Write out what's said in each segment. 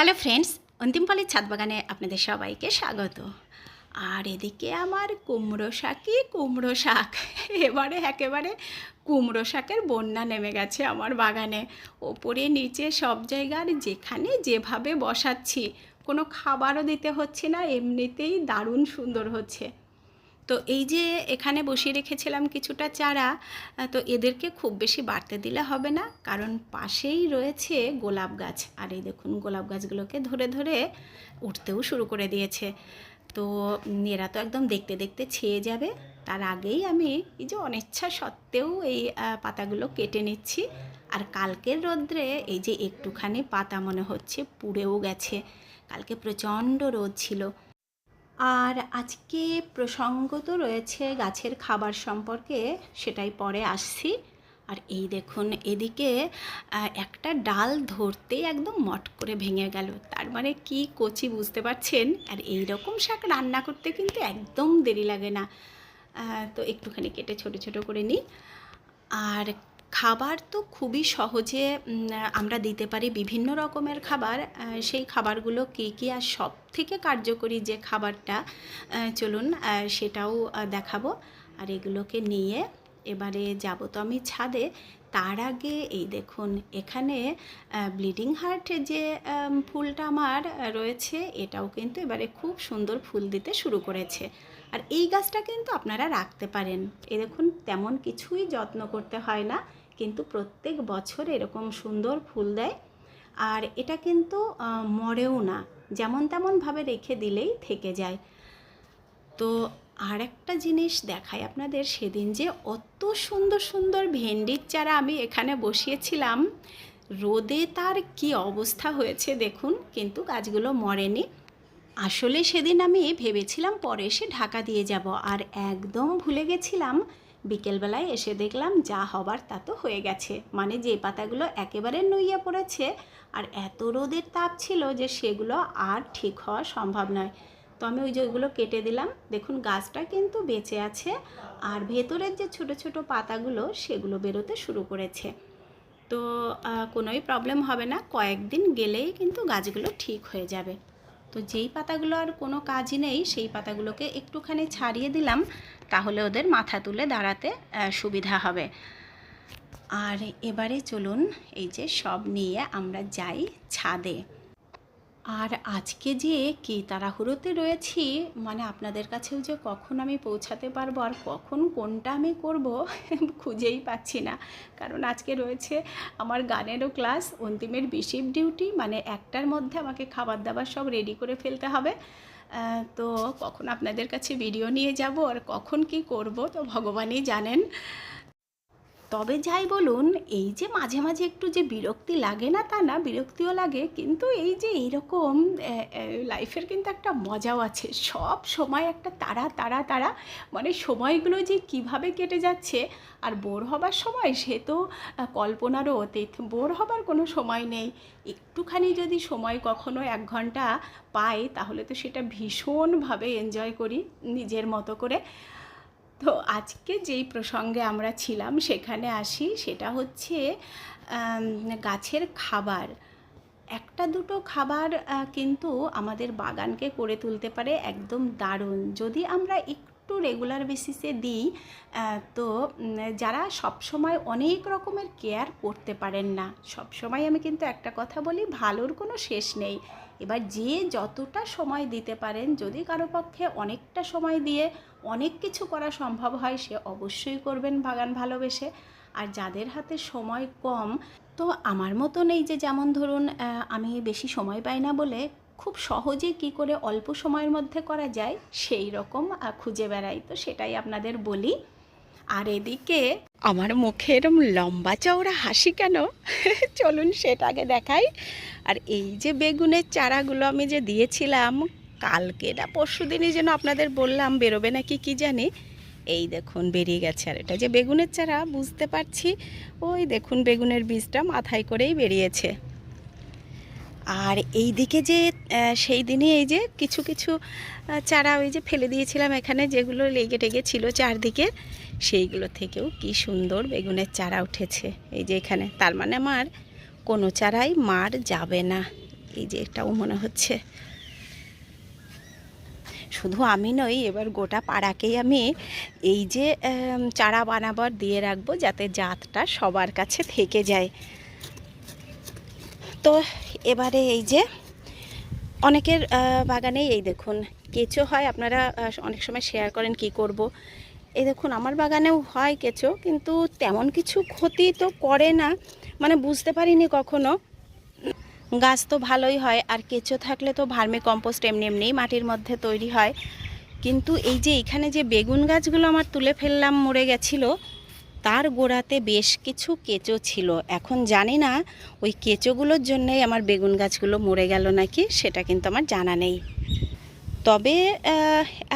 Hello friends অন্তিমপালের ছাদ বাগানে আপনাদের সবাইকে স্বাগত। আর এদিকে আমার কুমড়ো শাকই কুমড়ো শাক। এবারে একেবারে কুমড়ো শাকের বন্যা নেমে গেছে আমার বাগানে। ওপরে নিচে সব জায়গার যেখানে যেভাবে বসাচ্ছি, কোনো খাবারও দিতে হচ্ছে না, এমনিতেই দারুণ সুন্দর হচ্ছে। তো এই যে এখানে বসিয়ে রেখেছিলাম কিছুটা চারা তো এদেরকে খুব বেশি বাড়তে দিলে হবে না। কারণ পাশেই রয়েছে গোলাপ গাছ। আর এই দেখুন, গোলাপ গাছগুলোকে ধরে ধরে উঠতেও শুরু করে দিয়েছে। তো এরা তো একদম দেখতে দেখতে ছেয়ে যাবে। তার আগেই আমি এই যে অনিচ্ছা সত্ত্বেও এই পাতাগুলো কেটে নিচ্ছি। আর কালকের রোদ্রে এই যে একটুখানি পাতা মনে হচ্ছে পুড়েও গেছে। কালকে প্রচণ্ড রোদ ছিল। আর আজকে প্রসঙ্গ তো রয়েছে গাছের খাবার সম্পর্কে, সেটাই পরে আসছি। আর এই দেখুন, এদিকে একটা ডাল ধরতেই একদম মট করে ভেঙে গেল। তার মানে কি কচি বুঝতে পারছেন? আর এই রকম শাক রান্না করতে কিন্তু একদম দেরি লাগে না। তো একটুখানি কেটে ছোট ছোট করে নিই। আর খাবার তো খুবই সহজে আমরা দিতে পারি বিভিন্ন রকমের খাবার। সেই খাবারগুলো কী কী আর সব থেকে কার্যকরী যে খাবারটা চলুন সেটাও দেখাবো। আর এগুলোকে নিয়ে এবারে যাব তো আমি ছাদে। তার আগে এই দেখুন, এখানে ব্লিডিং হার্টের যে ফুলটা আমার রয়েছে, এটাও কিন্তু এবারে খুব সুন্দর ফুল দিতে শুরু করেছে। আর এই গাছটা কিন্তু আপনারা রাখতে পারেন। এ দেখুন, তেমন কিছুই যত্ন করতে হয় না। কিন্তু প্রত্যেক বছর এরকম সুন্দর ফুল দেয়। আর এটা কিন্তু মরেও না, যেমন তেমনভাবে রেখে দিলেই থেকে যায়। তো আর একটা জিনিস দেখাই আপনাদের সেদিন যে অত সুন্দর সুন্দর ভেন্ডির চারা আমি এখানে বসিয়েছিলাম। রোদে তার কি অবস্থা হয়েছে দেখুন, কিন্তু গাছগুলো মরেনি। আসলে সেদিন আমি ভেবেছিলাম পরে এসে ঢাকা দিয়ে যাব, আর একদম ভুলে গেছিলাম বিকেলবেলায় এসে দেখলাম যা হবার তা তো হয়ে গেছে। মানে যে পাতাগুলো একেবারে নুইয়ে পড়েছে আর এত রোদের তাপ ছিল যে সেগুলো আর ঠিক হওয়া সম্ভব নয়। তো আমি ওই যে ওইগুলো কেটে দিলাম। দেখুন, গাছটা কিন্তু বেঁচে আছে আর ভেতরের যে ছোট ছোট পাতাগুলো সেগুলো বেরোতে শুরু করেছে। তো কোনোই প্রবলেম হবে না। কয়েকদিন গেলেই কিন্তু গাছগুলো ঠিক হয়ে যাবে। তো যেই পাতাগুলো আর কোনো কাজই নেই, সেই পাতাগুলোকে একটুখানি ছাড়িয়ে দিলাম, তাহলে ওদের মাথা তুলে দাঁড়াতে সুবিধা হবে। আর এবারে চলুন, এই যে সব নিয়ে আমরা যাই ছাদে। আর আজকে যে কি তাড়াহুড়োতে রয়েছি মানে আপনাদের কাছেও যে কখন আমি পৌঁছাতে পারব আর কখন কোনটা আমি করব খুঁজেই পাচ্ছি না। কারণ আজকে রয়েছে আমার গানেরও ক্লাস, অন্তিমের বিশিপ ডিউটি মানে একটার মধ্যে আমাকে খাবার দাবার সব রেডি করে ফেলতে হবে। তো কখন আপনাদের কাছে ভিডিও নিয়ে যাব আর কখন কি করব, তো ভগবানই জানেন। তবে যাই বলুন, এই যে মাঝে মাঝে একটু যে বিরক্তি লাগে না তা না, বিরক্তিও লাগে, কিন্তু এই যে এইরকম লাইফের কিন্তু একটা মজাও আছে। সব সময় একটা তারা তারা তারা মানে সময়গুলো যে কীভাবে কেটে যাচ্ছে, আর বোর হবার সময় সে তো কল্পনারও অতীত। বোর হবার কোনো সময় নেই। একটুখানি যদি সময় কখনো এক ঘণ্টা পাই, তাহলে তো সেটা ভীষণভাবে এনজয় করি নিজের মতো করে। তো আজকে যেই প্রসঙ্গে আমরা ছিলাম, সেখানে আসি, সেটা হচ্ছে গাছের খাবার। একটা দুটো খাবার কিন্তু আমাদের বাগানকে করে তুলতে পারে একদম দারুণ। যদি আমরা একটু রেগুলার বেসিসে দিই তো যারা সব সময় অনেক রকমের কেয়ার করতে পারেন না সব সময় আমি কিন্তু একটা কথা বলি, ভালোর কোনো শেষ নেই। এবার যে যতটা সময় দিতে পারেন, যদি কারও পক্ষে অনেকটা সময় দিয়ে অনেক কিছু করা সম্ভব হয়, সে অবশ্যই করবেন বাগান ভালোবেসে। আর যাদের হাতে সময় কম, তো আমার মতন এই যে যেমন ধরুন আমি বেশি সময় পাই না বলে খুব সহজে কি করে অল্প সময়ের মধ্যে করা যায়, সেই রকম খুঁজে বেড়াই। তো সেটাই আপনাদের বলি। আর এদিকে আমার মুখে এরম লম্বা চওড়া হাসি কেন? চলুন সেটাকে দেখাই। আর এই যে বেগুনের চারাগুলো আমি যে দিয়েছিলাম কালকে না পরশু দিনই যেন আপনাদের বললাম বেরোবে নাকি কি জানি। এই দেখুন বেরিয়ে গেছে আর এটা যে বেগুনের চারা, বুঝতে পারছি। ওই দেখুন বেগুনের বীজটা মাথায় করেই বেরিয়েছে। আর এই দিকে যে সেই দিনই এই যে কিছু কিছু চারা ওই যে ফেলে দিয়েছিলাম এখানে, যেগুলো লেগে টেগে ছিল চারদিকে, সেইগুলো থেকেও কি সুন্দর বেগুনের চারা উঠেছে। এই যে এখানে, তার মানে আমার কোনো চারাই মার যাবে না। এই যে এটাও মনে হচ্ছে। শুধু আমি নই, এবার গোটা পাড়াকেই আমি এই যে চারা বানাবার দিয়ে রাখব যাতে জাতটা সবার কাছে থেকে যায়। তো এবারে এই যে, অনেকের বাগানেই এই দেখুন, কেঁচো হয়, আপনারা অনেক সময় শেয়ার করেন কি করব। এই দেখুন, আমার বাগানেও হয় কেঁচো, কিন্তু তেমন কিছু ক্ষতি তো করে না মানে বুঝতে পারিনি কখনো। গাছ তো ভালোই হয়, আর কেঁচো থাকলে তো ভার্মি কম্পোস্ট এমনি এমনিই মাটির মধ্যে তৈরি হয়। কিন্তু এই যে এখানে যে বেগুন গাছগুলো আমার তুলে ফেললাম মরে গেছিল, তার গোড়াতে বেশ কিছু কেঁচো ছিল। এখন জানি না ওই কেঁচোগুলোর জন্যই আমার বেগুন গাছগুলো মরে গেল নাকি, সেটা কিন্তু আমার জানা নেই। তবে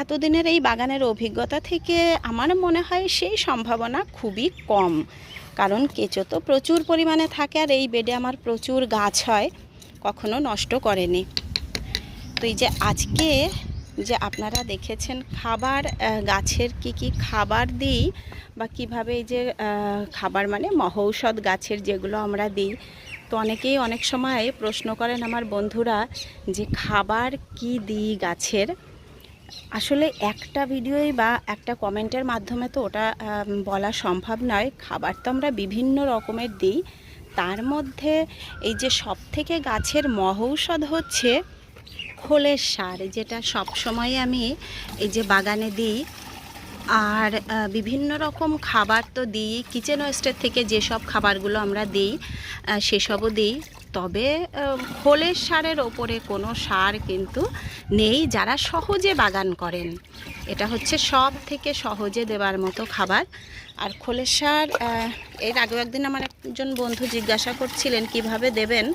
এতদিনের এই বাগানের অভিজ্ঞতা থেকে আমার মনে হয় সেই সম্ভাবনা খুবই কম। কারণ কেঁচো তো প্রচুর পরিমাণে থাকে আর এই বেডে আমার প্রচুর গাছ হয়, কখনো নষ্ট করেনি। তো এই যে আজকে যে আপনারা দেখেছেন খাবার গাছের কি কি খাবার দিই বা কীভাবে এই যে খাবার মানে মহৌষধ গাছের যেগুলো আমরা দিই, তো অনেকেই অনেক সময় প্রশ্ন করেন আমার বন্ধুরা যে খাবার কি দিই গাছের? আসলে একটা ভিডিওই বা একটা কমেন্টের মাধ্যমে তো ওটা বলা সম্ভব নয়। খাবার তো আমরা বিভিন্ন রকমের দিই। তার মধ্যে এই যে সব থেকে গাছের মহৌষধ হচ্ছে খোলের সার, যেটা সব সময় আমি এই যে বাগানে দিই। আর বিভিন্ন রকম খাবার তো দিই, কিচেন ওয়েস্টের থেকে যেসব খাবারগুলো আমরা দিই সেসবও দিই। তবে খোলের সারের ওপরে কোনো সার কিন্তু নেই যারা সহজে বাগান করেন। এটা হচ্ছে সব থেকে সহজে দেওয়ার মতো খাবার। আর খোলের সার এর আগেও একদিন আমার একজন বন্ধু জিজ্ঞাসা করছিলেন কীভাবে দেবেন।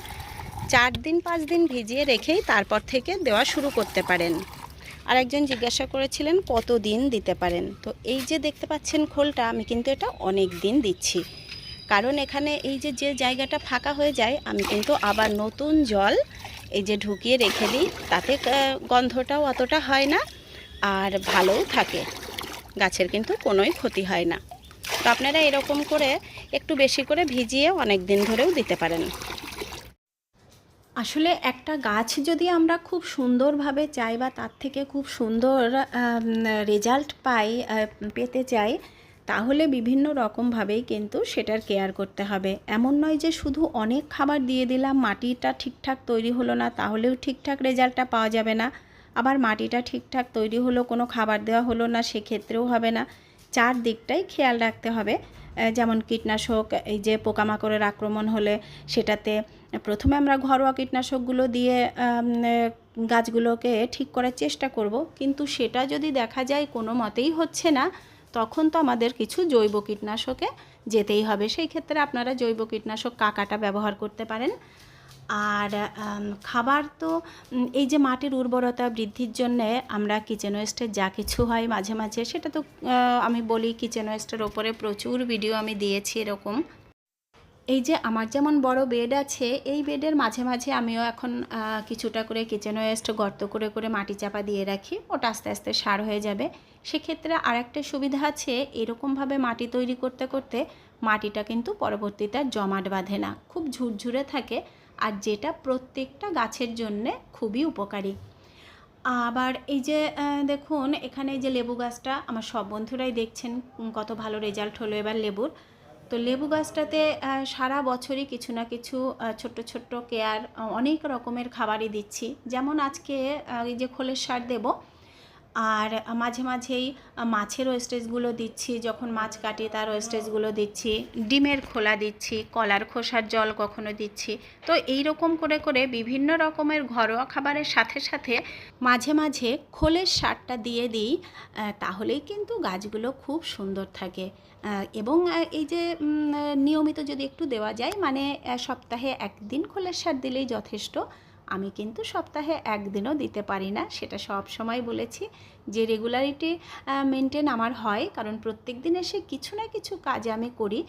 চার দিন, পাঁচ দিন ভিজিয়ে রেখেই তারপর থেকে দেওয়া শুরু করতে পারেন। আর একজন জিজ্ঞাসা করেছিলেন কত দিন দিতে পারেন। তো এই যে দেখতে পাচ্ছেন খোলটা, আমি কিন্তু এটা অনেক দিন দিচ্ছি। কারণ এখানে এই যে যে জায়গাটা ফাঁকা হয়ে যায়, আমি কিন্তু আবার নতুন জল এই যে ঢুকিয়ে রেখে দিই, তাতে গন্ধটাও অতটা হয় না আর ভালোও থাকে। গাছের কিন্তু কোনোই ক্ষতি হয় না। তো আপনারা এরকম করে একটু বেশি করে ভিজিয়ে অনেক দিন ধরেও দিতে পারেন। আসলে একটা গাছ যদি আমরা খুব সুন্দরভাবে চাই বা তার থেকে খুব সুন্দর রেজাল্ট পাই পেতে চাই তাহলে বিভিন্ন রকমভাবেই কিন্তু সেটার কেয়ার করতে হবে। এমন নয় যে শুধু অনেক খাবার দিয়ে দিলাম, মাটিটা ঠিকঠাক তৈরি হলো না, তাহলেও ঠিকঠাক রেজাল্টটা পাওয়া যাবে না। আবার মাটিটা ঠিকঠাক তৈরি হলো, কোনো খাবার দেওয়া হলো না, সেক্ষেত্রেও হবে না। চার দিকটাই খেয়াল রাখতে হবে। যেমন কীটনাশক, এই যে পোকামাকড়ের আক্রমণ হলে সেটাতে প্রথমে আমরা ঘরোয়া কীটনাশকগুলো দিয়ে গাছগুলোকে ঠিক করার চেষ্টা করব। কিন্তু সেটা যদি দেখা যায় কোনো মতেই হচ্ছে না তখন তো আমাদের কিছু জৈব কীটনাশকে যেতেই হবে। সেই ক্ষেত্রে আপনারা জৈব কীটনাশক কাকাটা ব্যবহার করতে পারেন। আর খাবার তো এই যে মাটির উর্বরতা বৃদ্ধির জন্যে আমরা কিচেন ওয়েস্টের যা কিছু হয় মাঝে মাঝে, সেটা তো আমি বলি কিচেন ওয়েস্টের ওপরে প্রচুর ভিডিও আমি দিয়েছি এরকম। এই যে আমার যেমন বড় বেড আছে, এই বেডের মাঝে মাঝে আমিও এখন কিছুটা করে কিচেন ওয়েস্ট গর্ত করে করে মাটি চাপা দিয়ে রাখি। ওটা আস্তে আস্তে সার হয়ে যাবে। সেক্ষেত্রে আরেকটা সুবিধা আছে, এরকমভাবে মাটি তৈরি করতে করতে মাটিটা কিন্তু পরবর্তীতে আর জমাট বাঁধে না, খুব ঝুরঝুরে থাকে আর যেটা প্রত্যেকটা গাছের জন্যে খুবই উপকারী। আবার এই যে দেখুন, এখানে যে লেবু গাছটা, আমার সব বন্ধুরাই দেখছেন কত ভালো রেজাল্ট হলো এবার লেবুর। তো লেবু গাছটাতে সারা বছরই কিছু না কিছু ছোট্ট ছোট্ট কেয়ার, অনেক রকমের খাবারই দিচ্ছি। যেমন আজকে এই যে খোলের সার দেবো আর মাঝে মাঝেই মাছের ওয়েস্টেজগুলো দিচ্ছি। যখন মাছ কাটি তার ওয়েস্টেজগুলো দিচ্ছি। ডিমের খোলা দিচ্ছি, কলার খোসার জল কখনো দিচ্ছি। তো এই রকম করে করে বিভিন্ন রকমের ঘরোয়া খাবারের সাথে সাথে মাঝে মাঝে খোলের সারটা দিয়ে দিই তাহলেই কিন্তু গাছগুলো খুব সুন্দর থাকে। এবং এই যে নিয়মিত যদি একটু দেওয়া যায় মানে সপ্তাহে একদিন খোলের সার দিলেই যথেষ্ট। আমি কিন্তু সপ্তাহে একদিনও দিতে পারি না। সেটা সব সময় বলেছি। যে রেগুলারিটি মেনটেন আমার হয়, কারণ প্রত্যেক দিন এসে কিছু না কিছু কাজ আমি করি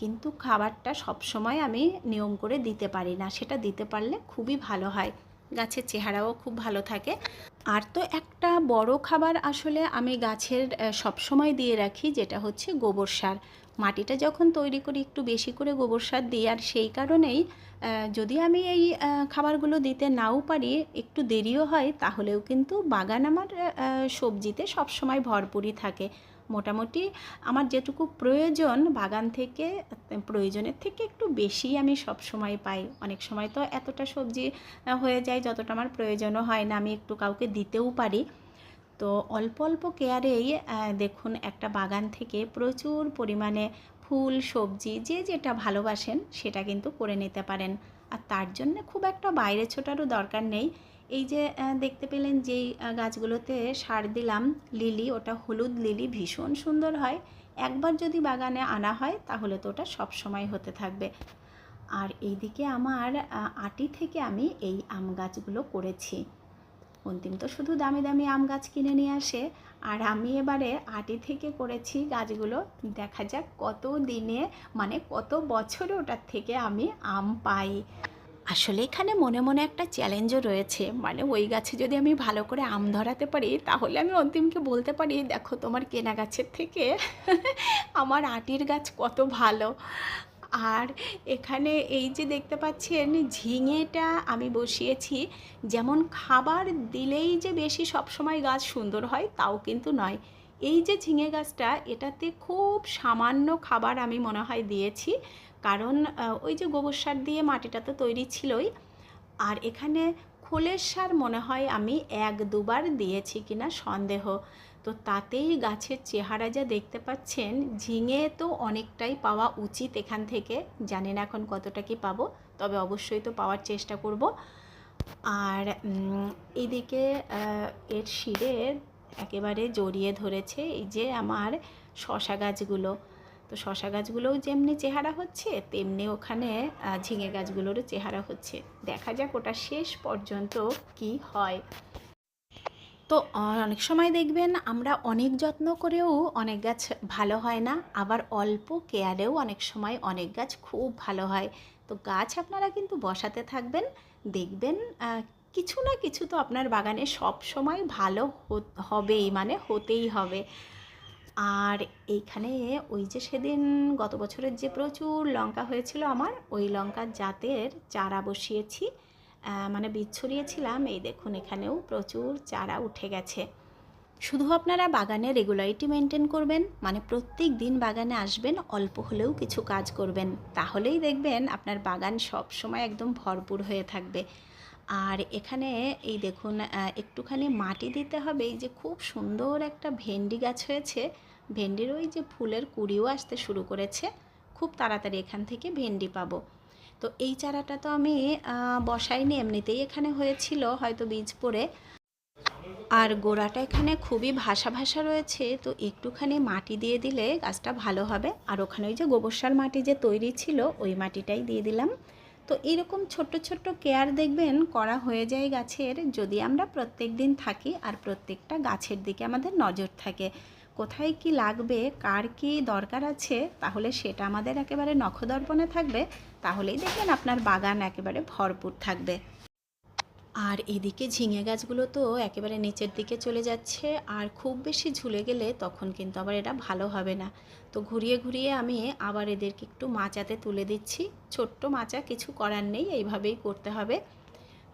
কিন্তু খাবারটা সব সময় আমি নিয়ম করে দিতে পারি না। সেটা দিতে পারলে খুবই ভালো হয়। গাছের চেহারাও খুব ভালো থাকে। আর তো একটা বড় খাবার আসলে আমি গাছের সব সময় দিয়ে রাখি, যেটা হচ্ছে গোবর সার। মাটিটা যখন তৈরি করি, একটু বেশি করে গোবর সার দিই। আর সেই কারণেই যদি আমি এই খাবারগুলো দিতে নাও পারি, একটু দেরিও হয়, তাহলেও কিন্তু বাগান আমার সবজিতে সবসময় ভরপুরই থাকে। মোটামুটি আমার যেটুকু প্রয়োজন, বাগান থেকে, প্রয়োজনের থেকে একটু বেশি আমি সব সময় পাই। অনেক সময় তো এতটা সবজি হয়ে যায়, যতটা আমার প্রয়োজনও হয় না, আমি একটু কাউকে দিতেও পারি। তো অল্প অল্প কেয়ারেই দেখুন একটা বাগান থেকে প্রচুর পরিমাণে ফুল, সবজি যে যেটা ভালোবাসেন সেটা কিন্তু করে নিতে পারেন। আর তার জন্য খুব একটা বাইরে ছোটারও দরকার নেই। এই যে দেখতে পেলেন যেই গাছগুলোতে সার দিলাম, লিলি, ওটা হলুদ লিলি, ভীষণ সুন্দর হয়। একবার যদি বাগানে আনা হয়, তাহলে তো ওটা সব সময় হতে থাকবে। আর এইদিকে আমার আটি থেকে আমি এই আম গাছগুলো করেছি। অন্তিম। তো শুধু দামি দামি আম গাছ কিনে নিয়ে আসে। আর আমি এবারে আটি থেকে করেছি গাছগুলো। দেখা যাক কত দিনে মানে কত বছরে ওটার থেকে আমি আম পাই। আসলে এখানে মনে মনে একটা চ্যালেঞ্জও রয়েছে। মানে ওই গাছে যদি আমি ভালো করে আম ধরাতে পারি, তাহলে আমি অন্তিমকে বলতে পারি, দেখো তোমার কেনা গাছের থেকে আমার আটির গাছ কত ভালো। আর এখানে এই যে দেখতে পাচ্ছেন, ঝিঙেটা আমি বসিয়েছি। যেমন খাবার দিলেই যে বেশি সবসময় গাছ সুন্দর হয়, তাও কিন্তু নয়। এই যে ঝিঙে গাছটা, এটাতে খুব সামান্য খাবার আমি মনে হয় দিয়েছি। কারণ ওই যে গোবর সার দিয়ে মাটিটা তো তৈরি ছিলই। আর এখানে খোলের সার মনে হয় আমি এক দুবার দিয়েছি কিনা সন্দেহ। তো তাতেই গাছের চেহারা যা দেখতে পাচ্ছেন, ঝিঙে তো অনেকটাই পাওয়া উচিত এখান থেকে। জানি না এখন কতটা কি পাবো, তবে অবশ্যই তো পাওয়ার চেষ্টা করব। আর এদিকে এর শিরে একেবারে জড়িয়ে ধরেছে এই যে আমার শশা গাছগুলো। তো শশা গাছগুলোও যেমনি চেহারা হচ্ছে, তেমনি ওখানে ঝিঙে গাছগুলোরও চেহারা হচ্ছে। দেখা যাক ওটা শেষ পর্যন্ত কি হয়। তো অনেক সময় দেখবেন আমরা অনেক যত্ন করেও অনেক গাছ ভালো হয় না, আবার অল্প কেয়ারেও অনেক সময় অনেক গাছ খুব ভালো হয়। তো গাছ আপনারা কিন্তু বসাতে থাকবেন, দেখবেন কিছু না কিছু তো আপনার বাগানে সব সময় ভালো হবেই মানে হতেই হবে। আর এইখানে ওই যে সেদিন গত বছরের যে প্রচুর লঙ্কা হয়েছিল আমার, ওই লঙ্কার জাতের চারা বসিয়েছি। মানে বীজ ছড়িয়েছিলাম এই দেখুন, এখানেও প্রচুর চারা উঠে গেছে। শুধু আপনারা বাগানে রেগুলারিটি মেনটেন করবেন মানে প্রত্যেক দিন বাগানে আসবেন, অল্প হলেও কিছু কাজ করবেন। তাহলেই দেখবেন আপনার বাগান সব সময় একদম ভরপুর হয়ে থাকবে। আর এখানে এই দেখুন একটুখানি মাটি দিতে হবে। এই যে খুব সুন্দর একটা ভেন্ডি গাছ হয়েছে। ভেন্ডির ওই যে ফুলের কুড়িও আসতে শুরু করেছে। খুব তাড়াতাড়ি এখান থেকে ভেন্ডি পাবো। তো এই চারাটা তো আমি বসাইনি, এমনিতেই এখানে হয়েছিল, হয়তো বীজ পড়ে। আর গোড়াটা এখানে খুবই ভাসা ভাসা রয়েছে, তো একটুখানি মাটি দিয়ে দিলে গাছটা ভালো হবে। আর ওখানে ওই যে গোবর সার মাটি যে তৈরি ছিল, ওই মাটিটাই দিয়ে দিলাম। তো এইরকম ছোট্ট ছোট্ট কেয়ার দেখবেন, করা হয়ে যায় গাছের, যদি আমরা প্রত্যেক দিন থাকি, আর প্রত্যেকটা গাছের দিকে আমাদের নজর থাকে। কোথায় কি লাগবে, কার কি দরকার আছে, তাহলে সেটা আমাদের একেবারে নখদর্পণে থাকবে। তাহলেই দেখবেন আপনার বাগান একেবারে ভরপুর থাকবে। আর এদিকে ঝিঙে গাছগুলো তো একেবারে নিচের দিকে চলে যাচ্ছে, আর খুব বেশি ঝুলে গেলে তখন কিন্তু আবার এটা ভালো হবে না। তো ঘুরিয়ে ঘুরিয়ে আমি আবার এদেরকে একটু মাচাতে তুলে দিচ্ছি। ছোট্ট মাচা কিছু করার নেই, এইভাবেই করতে হবে।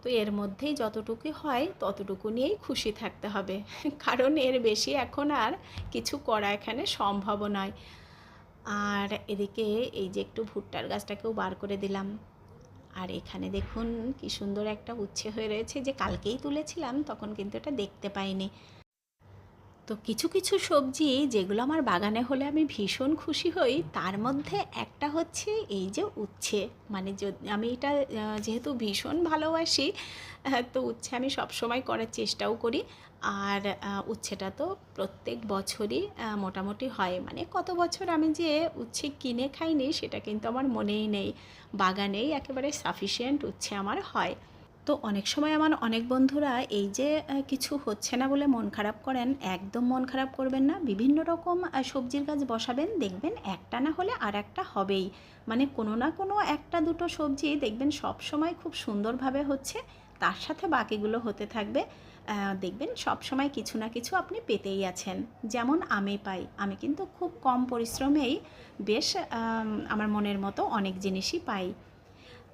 তো এর মধ্যেই যতটুকু হয়, ততটুকু নিয়েই খুশি থাকতে হবে। কারণ এর বেশি এখন আর কিছু করা এখানে সম্ভব নয়। আর এদিকে এই যে একটু ভুট্টার গাছটাকেও বার করে দিলাম। আর এখানে দেখুন কি সুন্দর একটা উচ্ছে হয়ে রয়েছে। যে কালকেই তুলেছিলাম, তখন কিন্তু এটা দেখতে পাইনি। তো কিছু কিছু সবজি যেগুলো আমার বাগানে হলে আমি ভীষণ খুশি হই, তার মধ্যে একটা হচ্ছে এই যে উচ্ছে। মানে আমি এটা যেহেতু ভীষণ ভালোবাসি তো উচ্ছে আমি সবসময় করার চেষ্টাও করি। আর উচ্ছেটা তো প্রত্যেক বছরই মোটামুটি হয়। মানে কত বছর আমি যে উচ্ছে কিনে খাইনি, সেটা কিন্তু আমার মনেই নেই। বাগানেই একেবারে সাফিসিয়েন্ট উচ্ছে আমার হয়। তো অনেক সময় আমার অনেক বন্ধুরা এই যে কিছু হচ্ছে না বলে মন খারাপ করেন, একদম মন খারাপ করবেন না। বিভিন্ন রকম সবজির গাছ বসাবেন, দেখবেন একটা না হলে আর একটা হবেই। মানে কোনো না কোনো একটা দুটো সবজি দেখবেন সব সময় খুব সুন্দরভাবে হচ্ছে, তার সাথে বাকিগুলো হতে থাকবে। দেখবেন সব সময় কিছু না কিছু আপনি পেতেই আছেন। যেমন আমি পাই। আমি কিন্তু খুব কম পরিশ্রমেই বেশ আমার মনের মতো অনেক জিনিসই পাই।